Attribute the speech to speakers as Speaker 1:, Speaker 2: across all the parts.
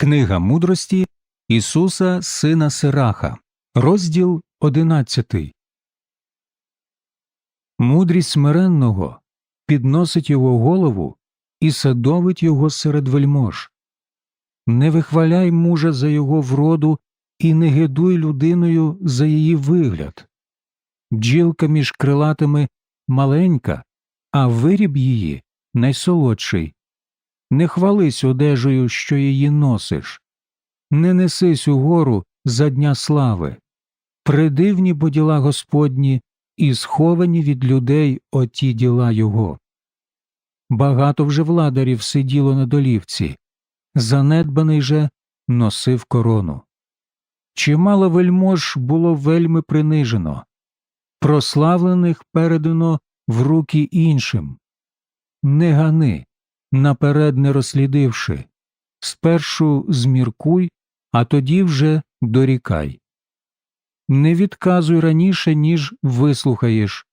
Speaker 1: Книга мудрості Ісуса Сина Сираха, розділ 11. Мудрість смиренного підносить його голову і садовить його серед вельмож. Не вихваляй мужа за його вроду і не гидуй людиною за її вигляд. Бджілка між крилатими маленька, а виріб її найсолодший. Не хвались одежею, що її носиш, не несись угору за дня слави. Придивні бо діла Господні і сховані від людей оті діла його. Багато вже владарів сиділо на долівці, занедбаний же носив корону. Чимало вельмож було вельми принижено, прославлених передано в руки іншим. Не гани, наперед не розслідивши, спершу зміркуй, а тоді вже дорікай. Не відказуй раніше, ніж вислухаєш,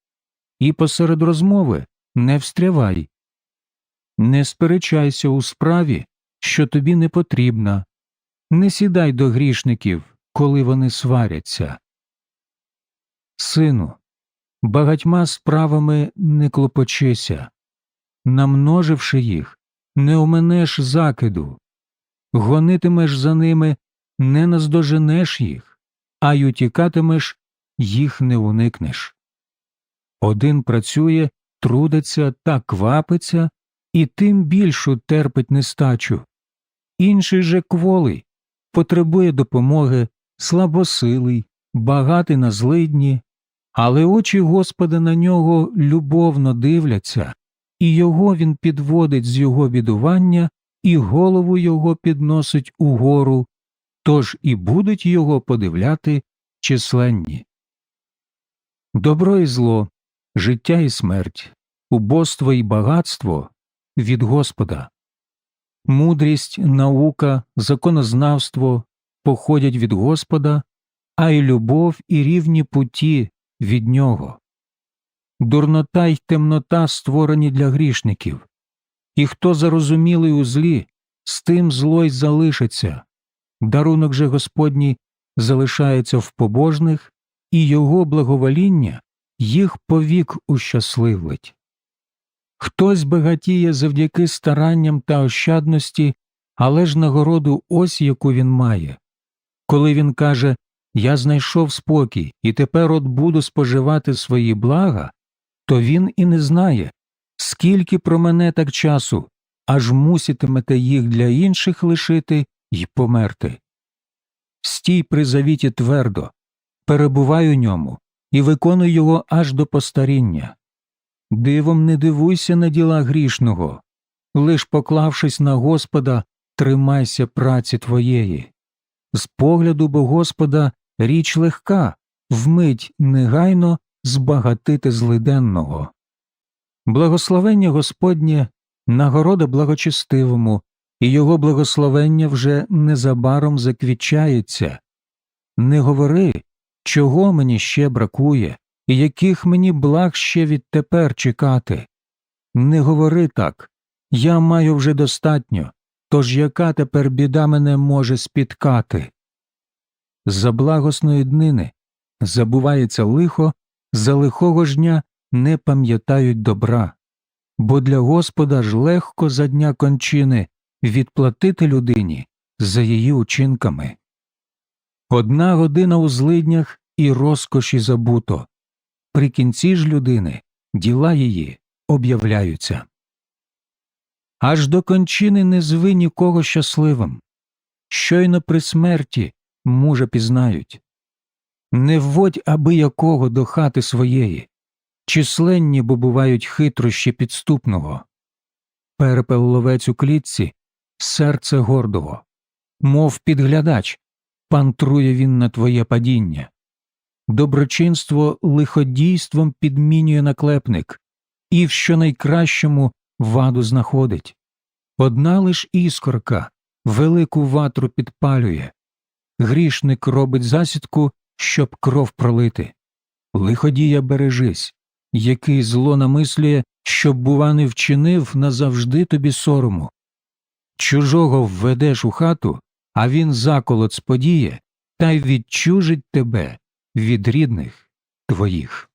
Speaker 1: і посеред розмови не встрявай. Не сперечайся у справі, що тобі не потрібна, не сідай до грішників, коли вони сваряться. Сину, багатьма справами не клопочися, намноживши їх, не оменеш закиду, гонитимеш за ними, не наздоженеш їх, а й утікатимеш, їх не уникнеш. Один працює, трудиться та квапиться, і тим більшу терпить нестачу. Інший же кволий, потребує допомоги, слабосилий, багатий на злидні, але очі Господа на нього любовно дивляться, і його він підводить з його бідування, і голову його підносить угору, тож і будуть його подивляти численні. Добро і зло, життя і смерть, убоство і багатство від Господа. Мудрість, наука, законознавство походять від Господа, а й любов і рівні путі від нього. Дурнота й темнота створені для грішників, і хто зарозумілий у злі, з тим зло й залишиться. Дарунок же Господній залишається в побожних, і його благовоління їх повік ущасливить. Хтось багатіє завдяки старанням та ощадності, але ж нагороду ось яку він має. Коли він каже Я знайшов спокій і тепер от буду споживати свої блага, то він і не знає, скільки про мене так часу, аж муситимете їх для інших лишити й померти. Стій при завіті твердо, перебувай у ньому і виконуй його аж до постаріння. Дивом не дивуйся на діла грішного, лиш поклавшись на Господа, тримайся праці твоєї. З погляду бо Господа річ легка, вмить негайно збагатити злиденного. Благословення Господнє нагорода благочестивому, і його благословення вже незабаром заквічається. Не говори, чого мені ще бракує, і яких мені благ ще відтепер чекати. Не говори так я маю вже достатньо, тож яка тепер біда мене може спіткати? За благосної днини забувається лихо, за лихого ж дня не пам'ятають добра, бо для Господа ж легко за дня кончини відплатити людині за її учинками. Одна година у злиднях і розкоші забуто, при кінці ж людини діла її об'являються. Аж до кончини не зви нікого щасливим. Щойно при смерті мужа пізнають. Не вводь аби якого до хати своєї, численні бо бувають хитрощі підступного. Перепел ловець у клітці, серце гордого, мов підглядач, пантрує він на твоє падіння. Доброчинство лиходійством підмінює наклепник, і в щонайкращому ваду знаходить. Одна лиш іскорка велику ватру підпалює, грішник робить засідку, щоб кров пролити. Лиходія бережись, який зло намислює, щоб, бува, не вчинив назавжди тобі сорому. Чужого введеш у хату, а він заколот сподіє та й відчужить тебе від рідних твоїх.